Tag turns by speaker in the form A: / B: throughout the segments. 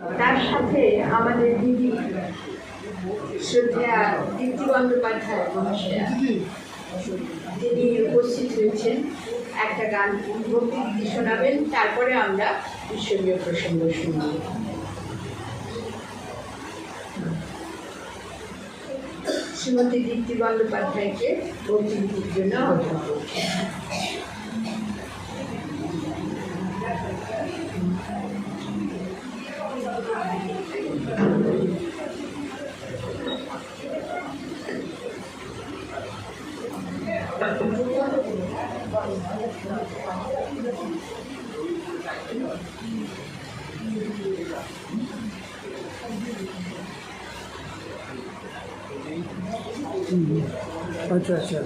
A: তার সাথে আমাদের দিদি শ্রদ্ধা দীপ্তি বন্দ্যোপাধ্যায় মহাশয়া। তিনি উপস্থিত হয়েছেন একটা গান ভক্তি শোনাবেন, তারপরে আমরা ঈশ্বরীয় প্রসঙ্গ শুনব। শ্রীমতী দীপ্তি বন্দ্যোপাধ্যায়কে ভক্তি গীতির জন্য আহ্বান করছি।
B: अच्छा अच्छा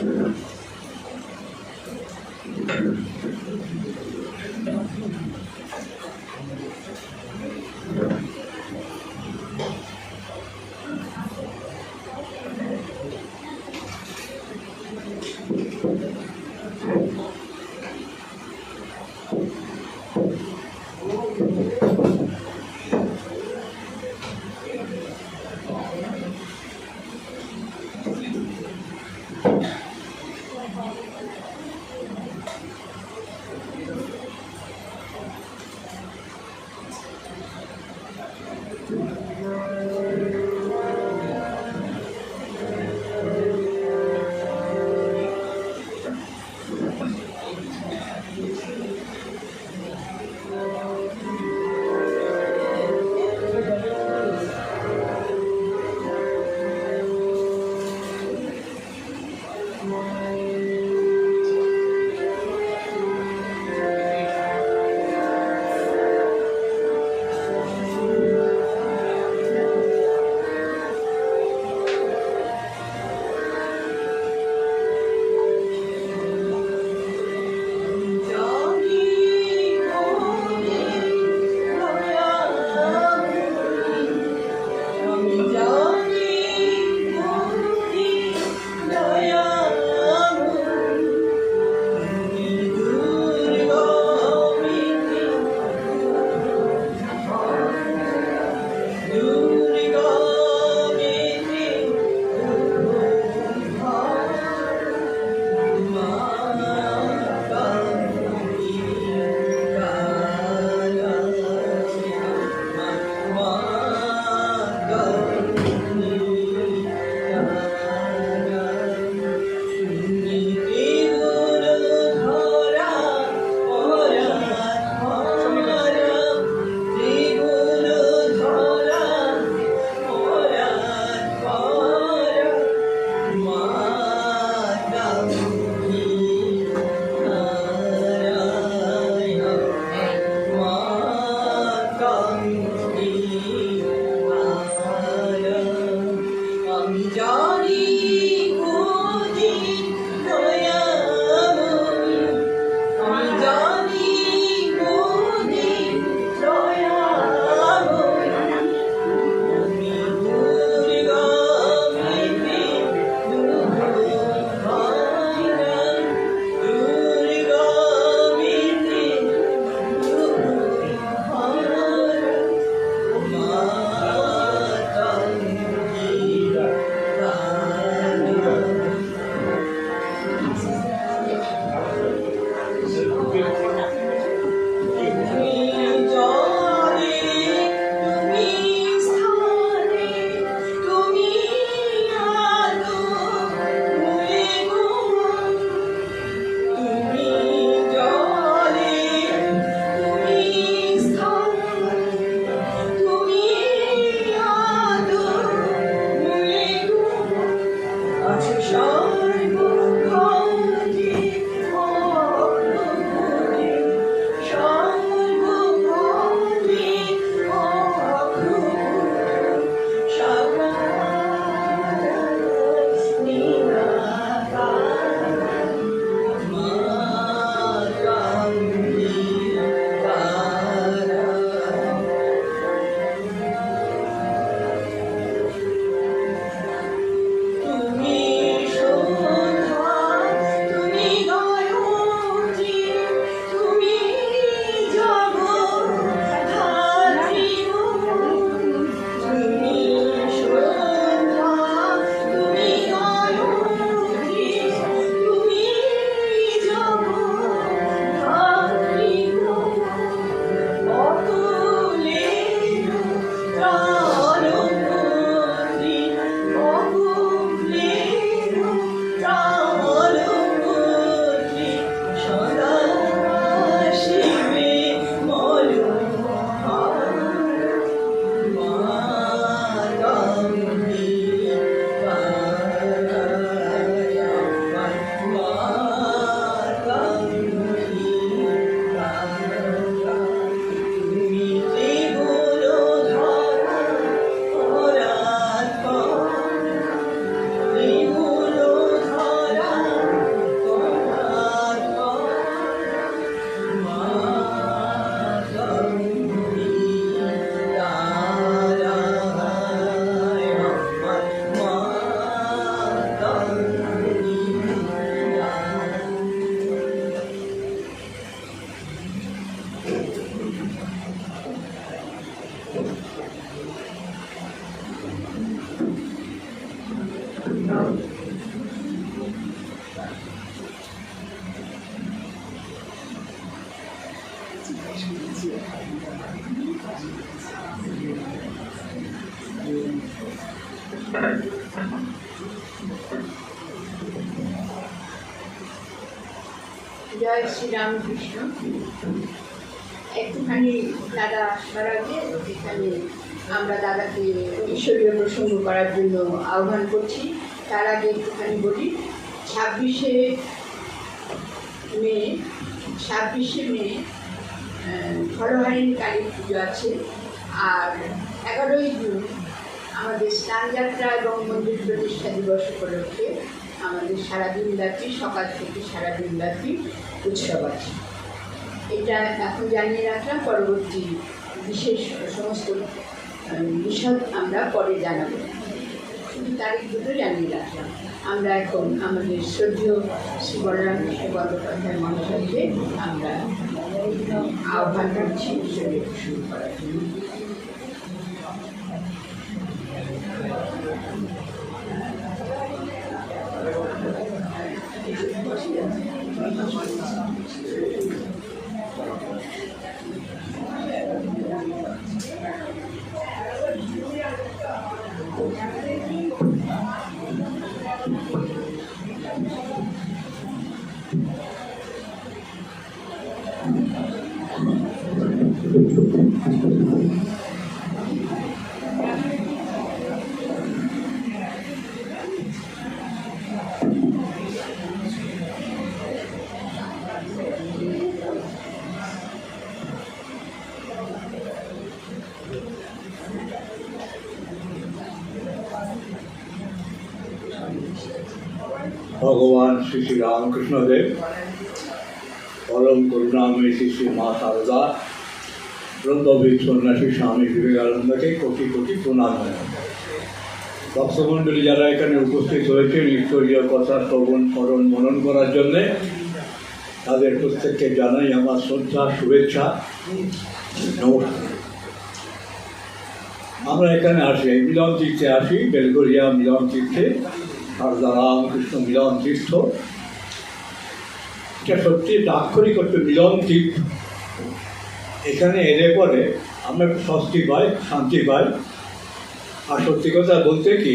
B: Thank you.
A: জয় শ্রীরামকৃষ্ণ। একটুখানি দাদা আসার আগে এখানে আমরা দাদাকে ঈশ্বরীয় প্রসঙ্গ করার জন্য আহ্বান করছি। তার আগে একটুখানি বলি, ছাব্বিশে মে ছাব্বিশে মে ফলহারিণী কালী পুজো আছে। আর এগারোই জুন আমাদের স্নানযাত্রা এবং মন্দির প্রতিষ্ঠা দিবস উপলক্ষে আমাদের সারাদিন ব্যাপী, সকাল থেকে সারাদিন ব্যাপী উৎসব আছে। এটা এখন জানিয়ে রাখলাম, পরবর্তী বিশেষ সমস্ত বিশদ আমরা পরে জানাব। শুধু তারিখ দুটো জানিয়ে রাখলাম। আমরা এখন আমাদের শ্রদ্ধেয় শ্রী বলরাম কৃষ্ণ বন্দ্যোপাধ্যায় মহাশয়কে আমরা আহ্বান করছি শুরু করার জন্য।
C: ভগবান শ্রী শ্রী রামকৃষ্ণদেব, পরম করুণাময়ী শ্রী শ্রী মা সারদা ব্রহ্মবিদ সন্ন্যাসী স্বামী বিবেকানন্দকে কোটি কোটি প্রণাম ভক্তমণ্ডলী যারা এখানে উপস্থিত হয়েছেন, ঈশ্বরীয় কথা, শ্রবণ, স্মরণ, মনন করার জন্যে, তাদের প্রত্যেককে জানাই আমার শ্রদ্ধা, শুভেচ্ছা। নমস্কার। আমরা এখানে আসি মিলন তীর্থে আসি বেলগরিয়া মিলন তীর্থে সারদা রামকৃষ্ণ মিলন তীর্থ। এটা সত্যি আক্ষরিক একটা মিলন তীর্থ। এখানে এলে পরে আমরা একটু স্বস্তি পাই, শান্তি পাই। আর সত্যি কথা বলতে কি,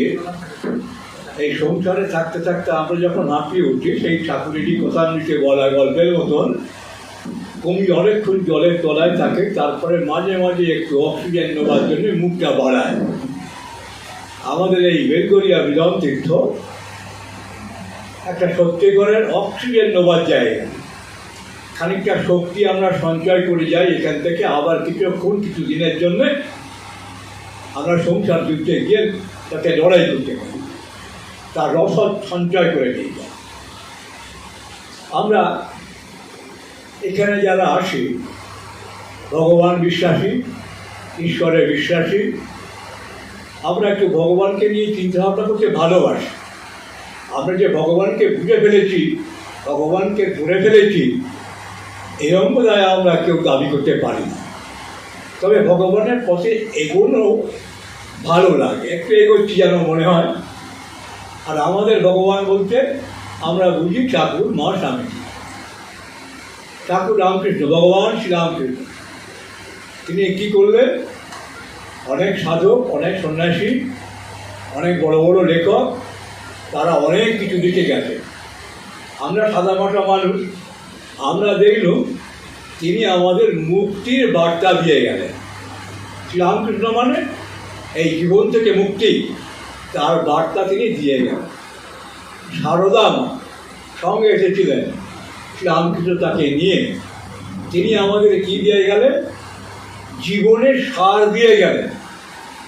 C: এই সংসারে থাকতে থাকতে আমরা যখন হাঁপিয়ে উঠি, সেই ঠাকুরেরই কথা নিচে বলা গল্পের মতন কুমির অনেকক্ষণ জলের তলায় থাকে, তারপরে মাঝে মাঝে একটু অক্সিজেন নেওয়ার জন্য মুখটা বাড়ায়। আমাদের এই বেলগরিয়া মিলন তীর্থ একটা সত্যিকারের অক্সিজেন নেওয়ার জায়গা। খানিকটা শক্তি আমরা সঞ্চয় করে যাই এখান থেকে, আবার কিছুক্ষণ, কিছু দিনের জন্য আমরা সংসার যুদ্ধে গিয়ে তাতে লড়াই করতে পারি। তার রসদ সঞ্চয় করে নিয়ে যাই আমরা এখানে যারা আসি, ভগবান বিশ্বাসী, ঈশ্বরে বিশ্বাসী, আমরা একটু ভগবানকে নিয়ে চিন্তা ভাবনা করতে ভালোবাসি। আমরা যে ভগবানকে বুঝে ফেলেছি, ভগবানকে ধরে ফেলেছি এরকম বোধহয় আমরা কেউ দাবি করতে পারি না। তবে ভগবানের পথে এগোনো ভালো লাগে, একটু এগোচ্ছি যেন মনে হয়। আর আমাদের ভগবান বলতে, আমরা বুঝি ঠাকুর মা স্বামীজি ঠাকুর রামকৃষ্ণ, ভগবান শ্রীরামকৃষ্ণ। তিনি কী করলেন? অনেক সাধক, অনেক সন্ন্যাসী, অনেক বড় বড় লেখক তারা অনেক কিছু লিখে গেছে। আমরা সাদামাটা মানুষ। আমরা দেখলুম, তিনি আমাদের মুক্তির বার্তা দিয়ে গেলেন। শ্রীরামকৃষ্ণ মানে এই জীবন থেকে মুক্তি, তার বার্তা তিনি দিয়ে গেলেন। সারদা মা সঙ্গে এসেছিলেন, শ্রীরামকৃষ্ণ তাকে নিয়ে। তিনি আমাদের কি দিয়ে গেলেন? জীবনের সার দিয়ে গেলেন।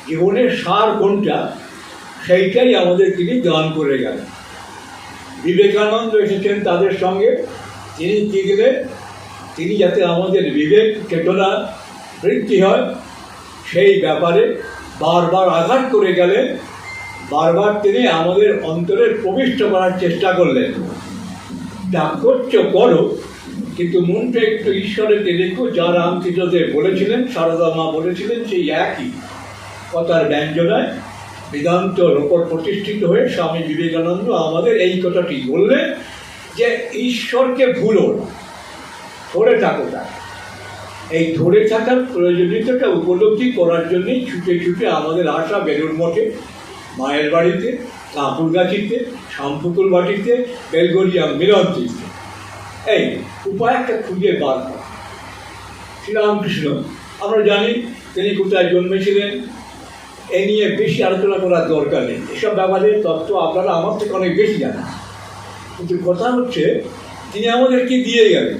C: জীবনের সার কোনটা? সেইটাই আমাদের তিনি দান করে গেলেন। বিবেকানন্দ এসেছেন তাদের সঙ্গে। তিনি কী গেলেন তিনি যাতে আমাদের বিবেক, চেতনা, বৃদ্ধি হয়, সেই ব্যাপারে বারবার আঘাত করে গেলেন। বারবার তিনি আমাদের অন্তরে প্রবিষ্ট করার চেষ্টা করলেন। যা করছ করো, কিন্তু মনটা একটু ঈশ্বরেতে দেখো। যা রামকৃষ্ণদেব বলেছিলেন, সারদা মা বলেছিলেন, সেই একই। কথার ব্যঞ্জনায় বেদান্তর ওপর প্রতিষ্ঠিত হয়ে স্বামী বিবেকানন্দ আমাদের এই কথাটি বললেন যে ঈশ্বরকে ভুলো ধরে থাকো তাকে। এই ধরে থাকার প্রয়োজনীয়তাটা উপলব্ধি করার জন্যই ছুটে ছুটে আমাদের আসা বেলুর মঠে, মায়ের বাড়িতে কাপুরগাছিতে শামপুকুর বাটিতে বেলগরিয়া মিলন এই উপায় একটা খুঁজে বার করা। শ্রীরামকৃষ্ণ, আমরা জানি তিনি কোথায় জন্মেছিলেন এ নিয়ে বেশি আলোচনা করার দরকার নেই। এসব ব্যাপারে তত্ত্ব আপনারা আমার থেকে অনেক বেশি জানেন। কিন্তু কথা হচ্ছে, তিনি আমাদেরকে দিয়ে গেলেন।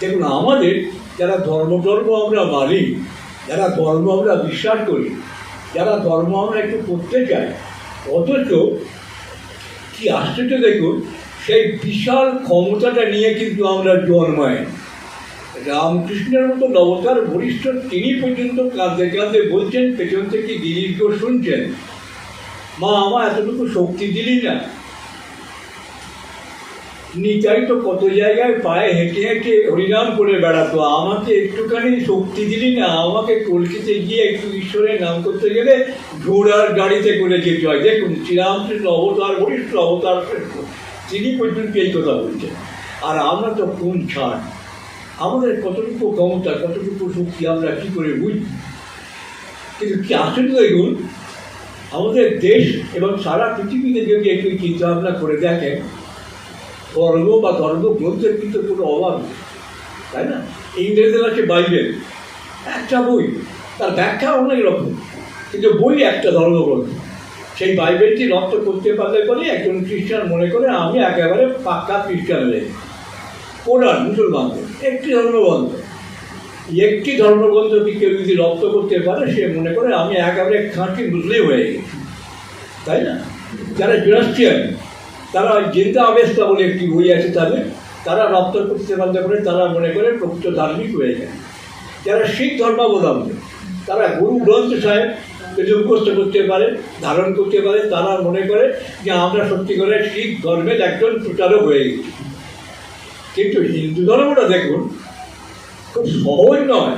C: দেখুন, আমাদের যারা ধর্ম ধর্ম আমরা মানি, যারা ধর্ম আমরা বিশ্বাস করি, যারা ধর্ম আমরা একটু করতে চাই, অথচ কি আশ্চর্য দেখুন, সেই বিশাল ক্ষমতাটা নিয়ে কিন্তু আমরা জন্মাই। রামকৃষ্ণের মতো নবতার বরিষ্ঠ তিনি পর্যন্ত কাঁদতে কাঁদতে বলছেন, পেছন থেকে গিরিশ শুনছেন? মা, আমার এতটুকু শক্তি দিলি না। নিতাই তো কত জায়গায় পায়ে হেঁটে হেঁটে হরিনাম করে বেড়াতো, আমাকে একটুখানি শক্তি দিলি না, আমাকে কলকিতে গিয়ে একটু ঈশ্বরের নাম করতে গেলে ঘোড়ার গাড়িতে করে যেতে হয়। দেখুন, শ্রীরামকৃষ্ণ অবতার বরিষ্ঠ অবতার। তিনি পর্যন্ত এই কথা বলছেন। আর আমরা তো কোন ছাড়। আমাদের কতটুকু ক্ষমতা, কতটুকু শক্তি আমরা কী করে বুঝি? কিন্তু কি আশ্চর্য দেখুন, আমাদের দেশ এবং সারা পৃথিবীতে যদি একটু চিন্তা ভাবনা করে দেখেন ধর্ম বা ধর্মগ্রন্থের কিন্তু কোনো অভাব নেই, তাই না? ইংরেজদের আছে বাইবেল, একটা বই, তার ব্যাখ্যা অনেক রকম, কিন্তু বই একটা ধর্মগ্রন্থ। সেই বাইবেলটি রপ্ত করতে পারলে পরে একজন খ্রিস্টান মনে করে, আমি একেবারে পাক্কা খ্রিস্টান গেছি। কোরআন মুসলমানদের, একটি ধর্মগ্রন্থ। একটি ধর্মগ্রন্থকে কেউ যদি রপ্ত করতে পারে, সে মনে করে আমি একেবারে খাঁটি মুসলিম হয়ে গেছি। তাই না? যারা জুরাস্টিয়ান তারা জিন্দা অবেস্তা বলে একটি বই আছে তাদের। তারা রপ্ত করতে পারলে পরে তারা মনে করে প্রকৃত ধার্মিক হয়ে যায় যারা শিখ ধর্মাবলম্বী, তারা গুরু গ্রন্থ সাহেব যদি মুখস্থ করতে পারে, ধারণ করতে পারে, তারা মনে করে যে আমরা সত্যি করে শিখ ধর্মের একজন প্রচারক হয়ে গেছি। কিন্তু হিন্দু ধর্মটা দেখুন, খুব সহজ নয়।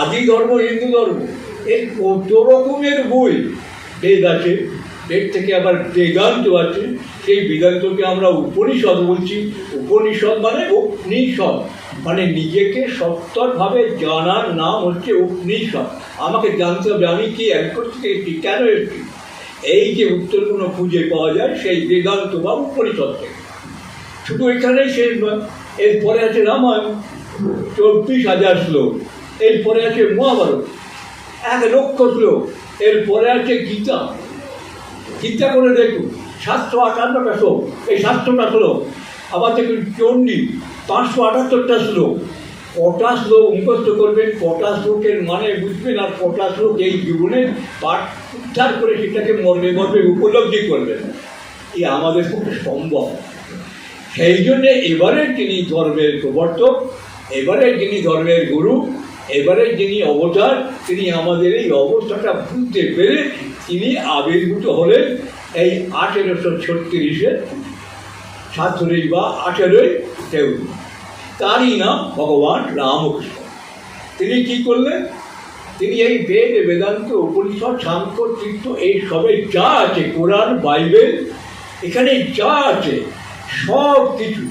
C: আদি ধর্ম, হিন্দু ধর্ম। এর কত রকমের বই? বেদ আছে, বেদ থেকে আবার বেদান্ত আছে। সেই বেদান্তকে আমরা উপনিষদ বলছি। উপনিষদ মানে উপনিষদ মানে নিজেকে সত্তরভাবে জানার নাম হচ্ছে উপনিষদ আমাকে জানতে হবে, আমি কি এক থেকে এসেছি? কেন এসেছি? এই যে উত্তরগুলো খুঁজে পাওয়া যায়, সেই বেদান্ত বা উপনিষদ থেকে। শুধু এখানেই শেষ নয়, এরপরে আছে রামায়ণ, চব্বিশ হাজার শ্লোক, এরপরে আছে মহাভারত, এক লক্ষ শ্লোক, এরপরে আছে গীতা। গীতা করে দেখুন, সাতশো আটান্নটা শ্লোক, এই সাতশোটা শ্লোক, আবার দেখুন চণ্ডী, পাঁচশো আটাত্তরটা শ্লোক, কটা শ্লোক মুখস্থ করবেন, কটা শ্লোকের মানে বুঝবেন আর কটা শ্লোক এই জীবনে পাঠ উদ্ধার করে সেটাকে মর্মে মর্মে উপলব্ধি করবেন। এই আমাদের পক্ষে সম্ভব। সেই জন্যে এবারে যিনি ধর্মের প্রবর্তক এবারে যিনি ধর্মের গুরু এবারে যিনি অবতার, তিনি আমাদের এই অবস্থাটা বুঝতে পেরে তিনি আবির্ভূত হলেন এই আঠেরোশো ছত্রিশে সাতচল্লিশ বা আঠেরোই ফেব্রুয়ারি তারই নাম ভগবান রামকৃষ্ণ। তিনি কি করলেন? তিনি এই বেদ, বেদান্ত, উপনিষদ, সাংখ্য তীর্থ এই সবে যা আছে, কোরআন, বাইবেল, এখানে যা আছে সব কিছু।